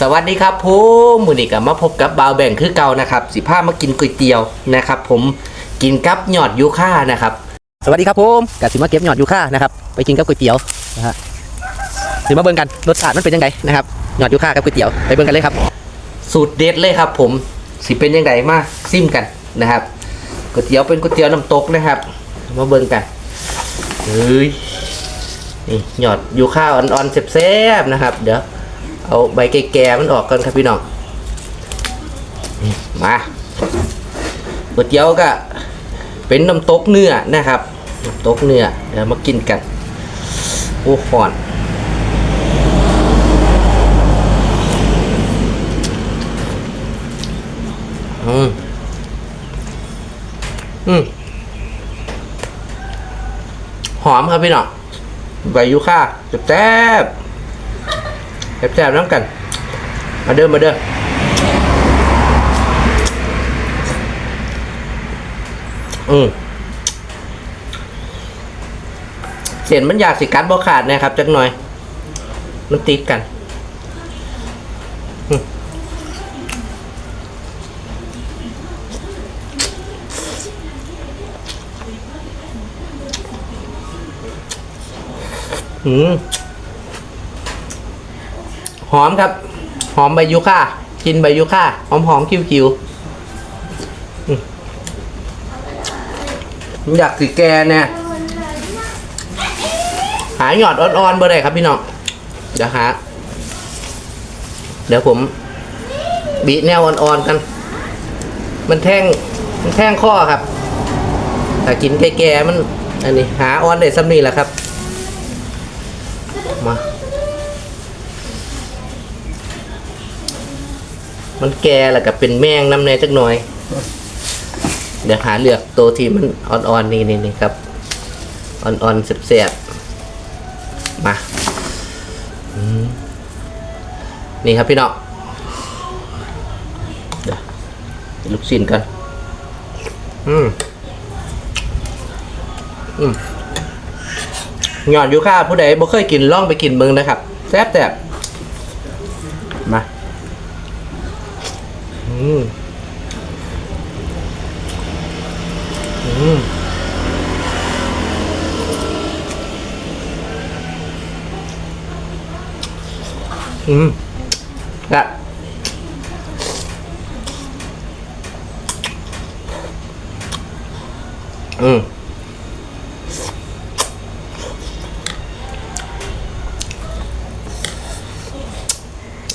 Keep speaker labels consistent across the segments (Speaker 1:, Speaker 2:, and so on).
Speaker 1: สวัสดีครับผมมือนี้กับมาพบกับบาวแบ่งคือเก่านะครับสิพามากินก๋วยเตี๋ยวนะครับ ผมกินกับหยอดยูค่านะครับ
Speaker 2: สวัสดีครับผมกสิมาเก็บหยอดยูค่านะครับไปกินกับก๋วยเตี๋ยวนะฮะถือมาเบิ่งกันรสชาติมันเป็นยังไงนะครับหยอดยูค่ากับก๋วยเตี๋ยวไปเบิ่งกันเลยครับ
Speaker 1: สูตรเด็ดเลยครับ ผมสิเป็นยังไงมาซิมกันนะครับก๋วยเตี๋ยวเป็นก๋วยเตี๋ยวน้ำตกนะครับ มาเบิ่งกันเฮ้ยนี่หยอดยูค่าอ่อนๆแซ่บๆนะครับ เดี๋ยว เอาใบแก่ๆมันออกกันครับพี่น้องมาก๋วยเตี๋ยวก็เป็นน้ำตกเนื้อนะครับน้ำตกเนื้อเดี๋ยวมากินกันโอ้หอนอืมอืมหอมครับพี่น้องใบยูค่าแซ่บ แซ่บแซ่บๆน้ำกัน มาเด้อมาเด้ออืมเส้นมันอยากสิกัดบ่ขาดนะครับจักหน่อย มันติดกันอืม หอมครับ หอมใบยูค่ากินใบยูค่าหอมหอมคิวคิวอยากสีแกเนี่ยหาหยอดอ่อนๆเบอร์ใดครับพี่น้องเดี๋ยวหาเดี๋ยวผม บีแนวอ่อนๆกัน มันแท่งมันแท่งข้อครับ แต่กินแก่ๆมัน อันนี้หาอ่อนได้ซ้ำนี่แหละครับ มา มันแก่แล้วก็เป็นแมงน้ำแน่จักหน่อย เดี๋ยวหาเลือกตัวที่มันอ่อนๆนี่นี่นี่ครับ อ่อนๆแสบๆมาอนี่ครับพี่น้องเดี๋ยวลูกชิ้นกัน อืม อืมหย่อนยูค่าผู้ใดบ่เคยกินล่องไปกินเบิ่งนะครับ แซ่บแซ่บมา อืมอืมอืมละอืม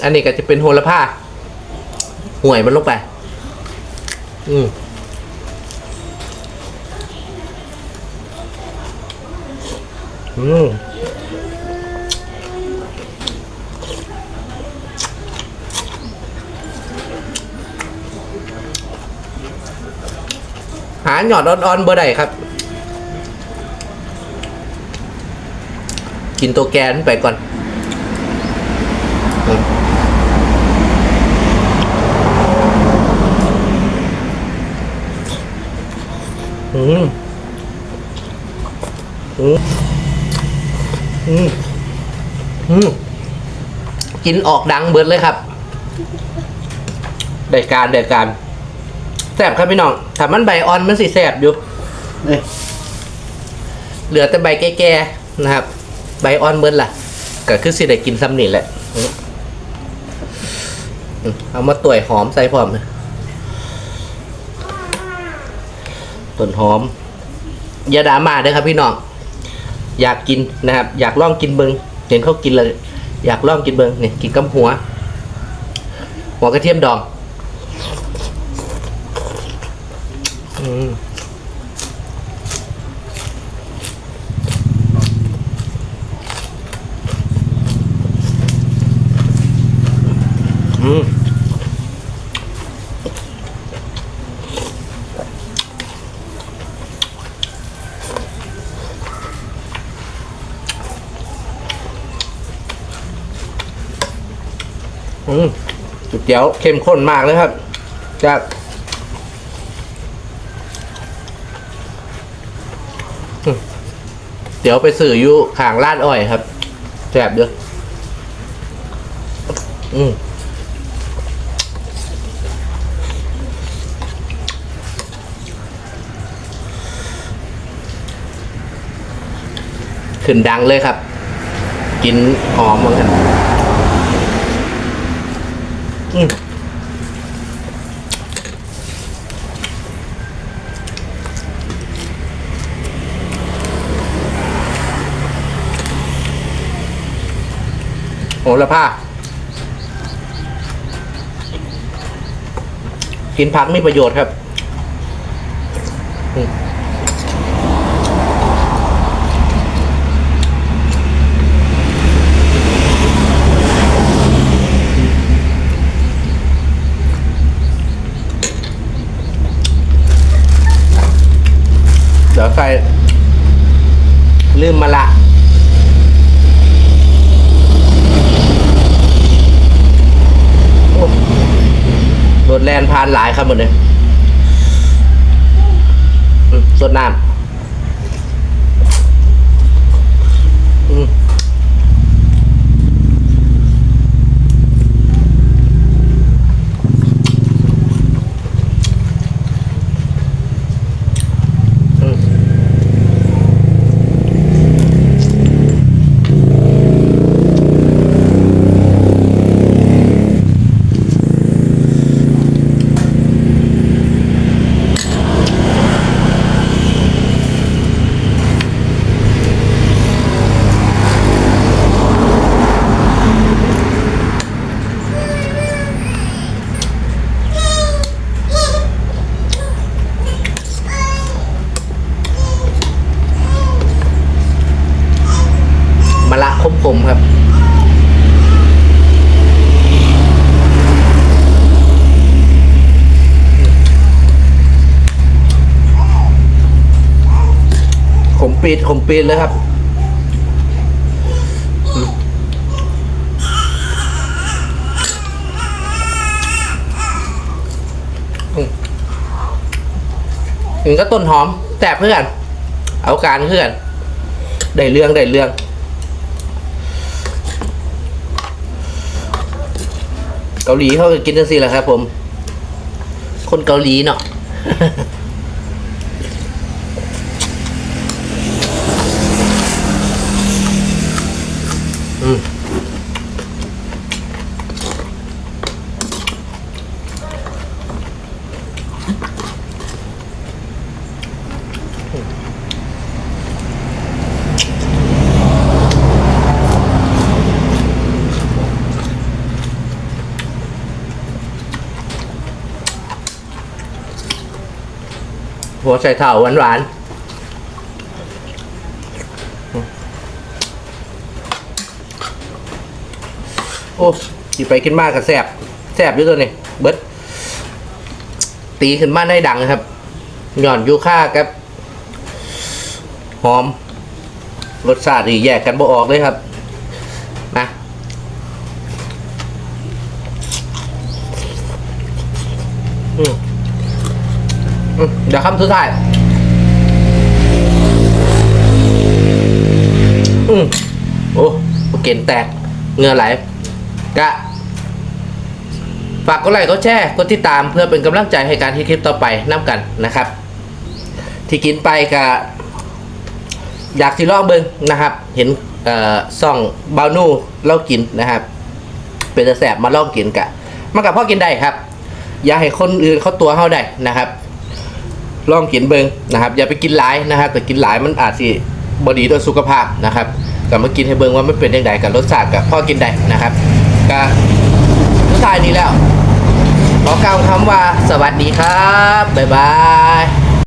Speaker 1: อันนี้ก็จะเป็นโหระพา ห่วยมันลงไป อืมอืมหาหยอดอ่อนๆเบอร์ใดครับ กินตัวแกนไปก่อน อืม อืม อืมอืมอืมกินออกดังเบิดเลยครับได้การได้การแสบครับพี่น้องถ้ามันใบอ่อนมันสิแสบอยู่นี่เหลือแต่ใบแก่ๆนะครับ ใบอ่อนเบิดล่ะก็คือสิได้กินซ้ำนี่แหละอืมเอามาต่วยหอมใส่พร้อมนะต้นหอมอย่าด่ามาเด้อครับพี่น้อง อยากกินนะครับ อยากลองกินเบิงเห็นเขากินเลยอยากลองกินเบิงนี่กินกับหัว หัวกระเทียมดองอืมอืม เดี๋ยวเข้มข้นมากเลยครับ จากเดี๋ยวไปสื่ออยู่ข่างลาดอ้อยครับแสบเยอะอืมขึ้นดังเลยครับ กินหอมเหมือนกัน อืมโหระพากินผักไมีประโยชน์ครับ อืม ดี๋ยวใส่ลืมมาละรถแลนผ่านหลายครับหมดเลยสดน้ำอืมอืมมะละคมๆครับ ขม ปีดขมปีดเลยครับถึงก็ต้นหอม แต่เพื่อน เอาการเพื่อน ได้เรื่องได้เรื่องเกาหลีเขาก็กินจังซี่แหละครับผม คนเกาหลีเนาะ หัวใส่เถ่าหวานหวานๆโอ้สิไปกินมากกับแสบแสบอยู่ตัวนี้เบิดตีขึ้นมาได้ดังครับ หย่อนยูค่ากับ หอม รสชาตินี่แยกกันบ่ออกเลยครับ นะอืมอืม เดี๋ยวคำสุดท้ายอืมโอ้เก่นแตกเงื่อไหลกะฝากกดไลค์กดแชร์กดติดตามเพื่อเป็นกำลังใจให้การที่คลิปต่อไปน้ำกันนะครับ ที่กินไปกะอยากสิลองเบิ่งนะครับ เห็นเอ่อซ่องบาวนูเล่ากินนะครับ เป็นแสบมาลองกินกะมันกับพ่อกินได้ครับ อย่าให้คนอื่นเขาตัวเข้าได้นะครับ ลองกินเบิงนะครับอย่าไปกินหลายนะครับแต่กินหลายมันอาจสิบดีต่อสุขภาพนะครับก็มากินให้เบิงว่ามันเป็นยังไงกับรสชาติกับพ่อกินได้นะครับก็ทุกท้ายนี้แล้วขอกล่าวคำว่าสวัสดีครับบ๊ายบาย